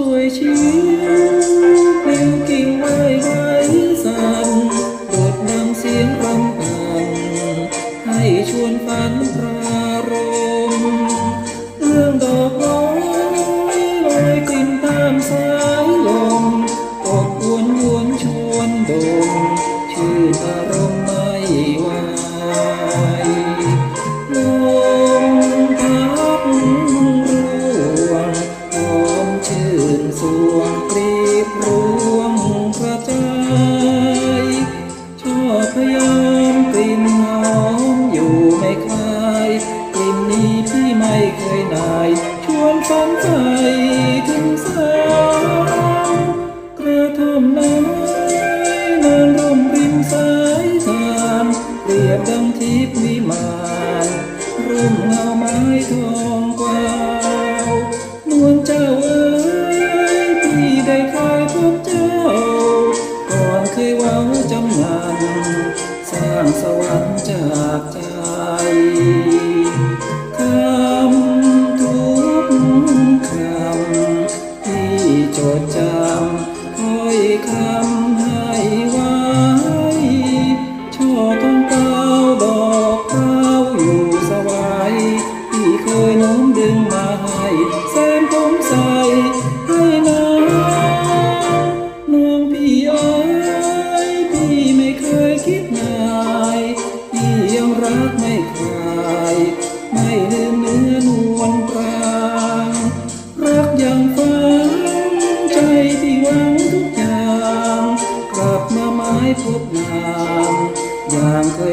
rồi chiếu kêu kinh ơi gái dần đột đang xiên băng tàn hay chuôn phán ra. ทิพย์วิมานร่มเงาไม้ทองกวาวนวลเจ้าเอ๋ยที่ได้คอยพบเจ้า ก่อนเคยว้าจำงานสร้างสวรรค์จากใจคำทุกคำที่จดจำคอยคำ